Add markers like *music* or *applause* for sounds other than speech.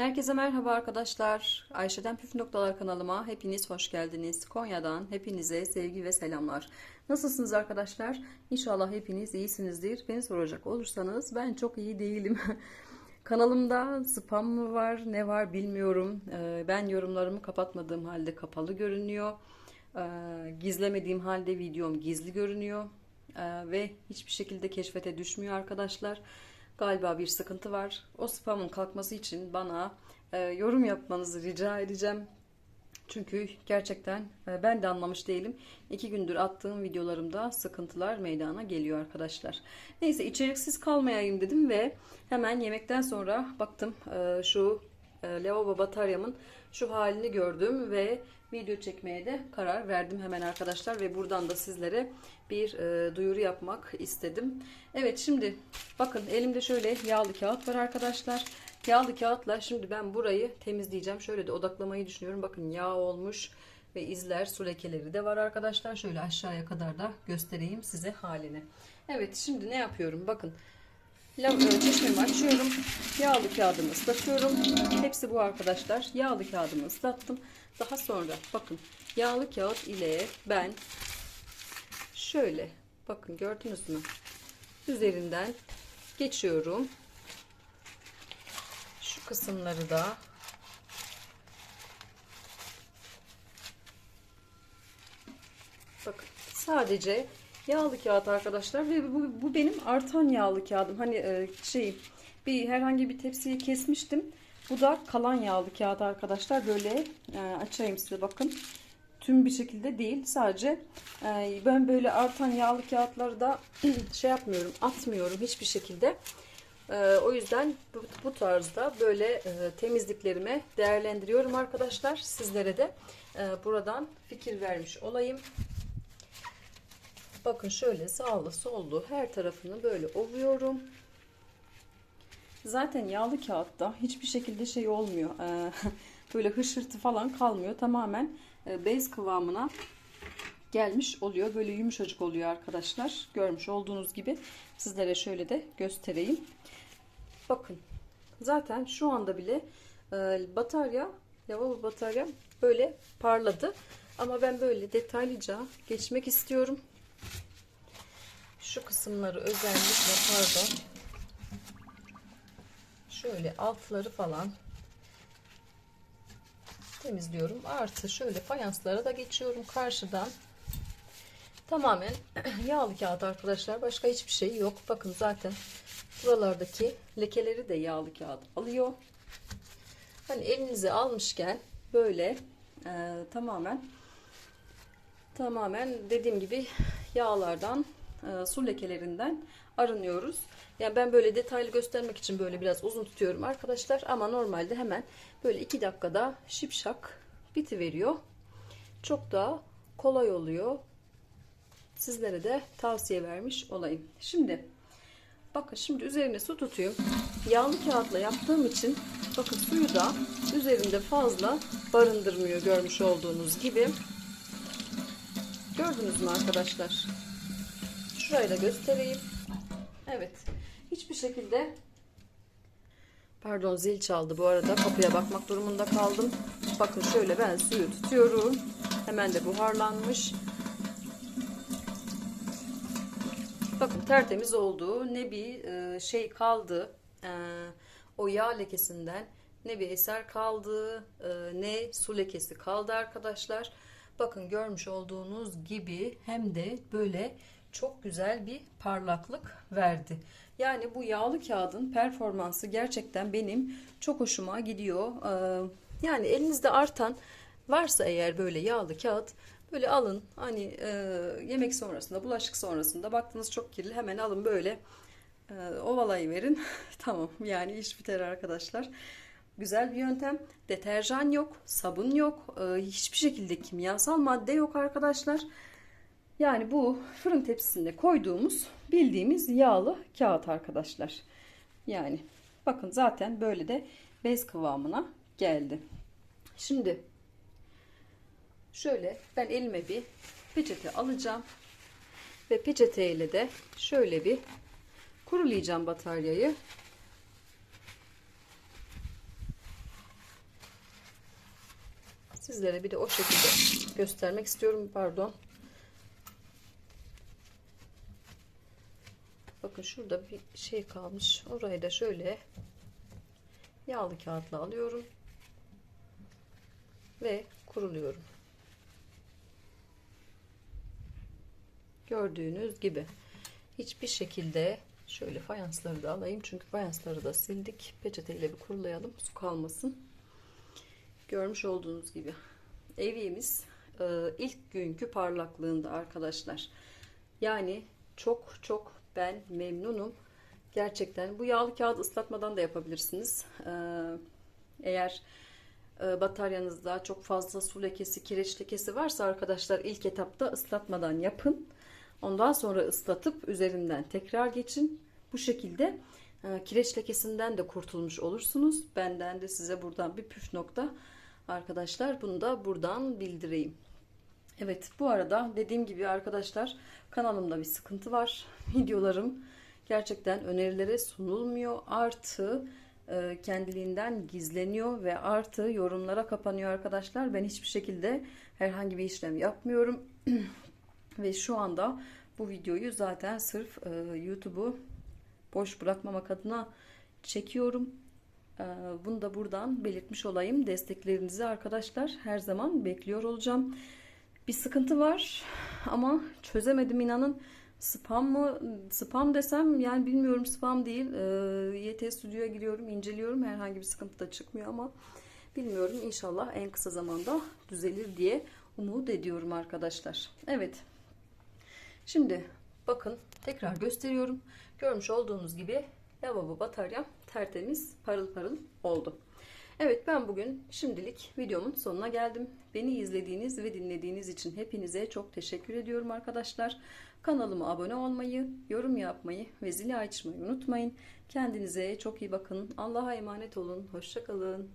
Herkese merhaba arkadaşlar. Ayşe'den Püf Noktalar kanalıma hepiniz hoş geldiniz. Konya'dan hepinize sevgi ve selamlar. Nasılsınız arkadaşlar? İnşallah hepiniz iyisinizdir. Beni soracak olursanız ben çok iyi değilim. *laughs* Kanalımda spam mı var ne var bilmiyorum. Ee, Ben yorumlarımı kapatmadığım halde kapalı görünüyor. Ee, Gizlemediğim halde videom gizli görünüyor. Ee, Ve hiçbir şekilde keşfete düşmüyor arkadaşlar. Galiba bir sıkıntı var. O spamın kalkması için bana e, yorum yapmanızı rica edeceğim. Çünkü gerçekten e, ben de anlamış değilim. İki gündür attığım videolarımda sıkıntılar meydana geliyor arkadaşlar. Neyse içeriksiz kalmayayım dedim ve hemen yemekten sonra baktım e, şu lavabo bataryamın şu halini gördüm ve video çekmeye de karar verdim hemen arkadaşlar ve buradan da sizlere bir e, duyuru yapmak istedim. Evet şimdi bakın elimde şöyle yağlı kağıt var arkadaşlar. Yağlı kağıtla şimdi ben burayı temizleyeceğim. Şöyle de odaklamayı düşünüyorum. Bakın yağ olmuş ve izler su lekeleri de var arkadaşlar. Şöyle aşağıya kadar da göstereyim size halini. Evet şimdi ne yapıyorum? Bakın e, çeşmemi açıyorum. Yağlı kağıdımı ıslatıyorum. Hepsi bu arkadaşlar. Yağlı kağıdımı ıslattım. Daha sonra bakın yağlı kağıt ile ben şöyle bakın gördünüz mü? Üzerinden geçiyorum. Şu kısımları da Bakın sadece yağlı kağıt arkadaşlar ve bu, bu benim artan yağlı kağıdım. Hani e, şey bir herhangi bir tepsiyi kesmiştim. Bu da kalan yağlı kağıt arkadaşlar. Böyle e, açayım size bakın. Tüm bir şekilde değil. Sadece e, ben böyle artan yağlı kağıtları da *clears throat* şey yapmıyorum, atmıyorum hiçbir şekilde. E, o yüzden bu, bu tarzda böyle e, temizliklerime değerlendiriyorum arkadaşlar. Sizlere de e, buradan fikir vermiş olayım. Bakın şöyle sağlı sollu her tarafını böyle ovuyorum. Zaten yağlı kağıtta hiçbir şekilde şey olmuyor. Ee, *laughs* böyle hışırtı falan kalmıyor. Tamamen e, bez kıvamına gelmiş oluyor. Böyle yumuşacık oluyor arkadaşlar. Görmüş olduğunuz gibi sizlere şöyle de göstereyim. Bakın zaten şu anda bile e, batarya, lavabo batarya böyle parladı. Ama ben böyle detaylıca geçmek istiyorum. Şu kısımları özellikle pardon. Şöyle altları falan temizliyorum. Artı şöyle fayanslara da geçiyorum karşıdan. Tamamen *clears throat* yağlı kağıt arkadaşlar. Başka hiçbir şey yok. Bakın zaten buralardaki lekeleri de yağlı kağıt alıyor. Hani elinize almışken böyle e, tamamen tamamen dediğim gibi yağlardan e, su lekelerinden arınıyoruz. Yani ben böyle detaylı göstermek için böyle biraz uzun tutuyorum arkadaşlar. Ama normalde hemen böyle 2 dakikada şipşak biti veriyor. Çok daha kolay oluyor. Sizlere de tavsiye vermiş olayım. Şimdi bakın şimdi üzerine su tutuyorum. Yağlı kağıtla yaptığım için bakın suyu da üzerinde fazla barındırmıyor görmüş olduğunuz gibi. Gördünüz mü arkadaşlar? Da göstereyim. Evet. Hiçbir şekilde pardon zil çaldı bu arada. Kapıya bakmak durumunda kaldım. Bakın şöyle ben suyu tutuyorum. Hemen de buharlanmış. Bakın tertemiz oldu. Ne bir e, şey kaldı. E, o yağ lekesinden ne bir eser kaldı. e, ne su lekesi kaldı arkadaşlar. Bakın görmüş olduğunuz gibi hem de böyle çok güzel bir parlaklık verdi. Yani bu yağlı kağıdın performansı gerçekten benim çok hoşuma gidiyor. Ee, yani elinizde artan varsa eğer böyle yağlı kağıt böyle alın hani e, yemek sonrasında bulaşık sonrasında baktınız çok kirli hemen alın böyle e, ovalayı verin. *laughs* tamam yani iş biter arkadaşlar. Güzel bir yöntem. Deterjan yok, sabun yok, e, hiçbir şekilde kimyasal madde yok arkadaşlar. Yani bu fırın tepsisinde koyduğumuz bildiğimiz yağlı kağıt arkadaşlar. Yani bakın zaten böyle de bez kıvamına geldi. Şimdi şöyle ben elime bir peçete alacağım. Ve peçeteyle de şöyle bir kurulayacağım bataryayı. Sizlere bir de o şekilde göstermek istiyorum. Pardon. Bakın şurada bir şey kalmış. Orayı da şöyle yağlı kağıtla alıyorum ve kuruluyorum. Gördüğünüz gibi hiçbir şekilde şöyle fayansları da alayım çünkü fayansları da sildik. Peçeteyle bir kurulayalım su kalmasın. Görmüş olduğunuz gibi evimiz e, ilk günkü parlaklığında arkadaşlar. Yani çok çok ben memnunum. Gerçekten bu yağlı kağıt ıslatmadan da yapabilirsiniz. E, eğer e, bataryanızda çok fazla su lekesi, kireç lekesi varsa arkadaşlar ilk etapta ıslatmadan yapın. Ondan sonra ıslatıp üzerinden tekrar geçin. Bu şekilde e, kireç lekesinden de kurtulmuş olursunuz. Benden de size buradan bir püf nokta arkadaşlar. Bunu da buradan bildireyim. Evet bu arada dediğim gibi arkadaşlar kanalımda bir sıkıntı var. *laughs* Videolarım gerçekten önerilere sunulmuyor. Artı e, kendiliğinden gizleniyor ve artı yorumlara kapanıyor arkadaşlar. Ben hiçbir şekilde herhangi bir işlem yapmıyorum. *clears throat* ve şu anda bu videoyu zaten sırf e, YouTube'u boş bırakmamak adına çekiyorum. E, bunu da buradan belirtmiş olayım. Desteklerinizi arkadaşlar her zaman bekliyor olacağım. Bir sıkıntı var ama çözemedim inanın. Spam mı? Spam desem yani bilmiyorum spam değil. E, YT Studio'ya giriyorum, inceliyorum. Herhangi bir sıkıntı da çıkmıyor ama bilmiyorum. İnşallah en kısa zamanda düzelir diye umut ediyorum arkadaşlar. Evet. Şimdi bakın tekrar gösteriyorum. Görmüş olduğunuz gibi lavabo bataryam tertemiz parıl parıl oldu. Evet ben bugün şimdilik videomun sonuna geldim. Beni izlediğiniz ve dinlediğiniz için hepinize çok teşekkür ediyorum arkadaşlar. Kanalıma abone olmayı, yorum yapmayı ve zili açmayı unutmayın. Kendinize çok iyi bakın. Allah'a emanet olun. Hoşçakalın.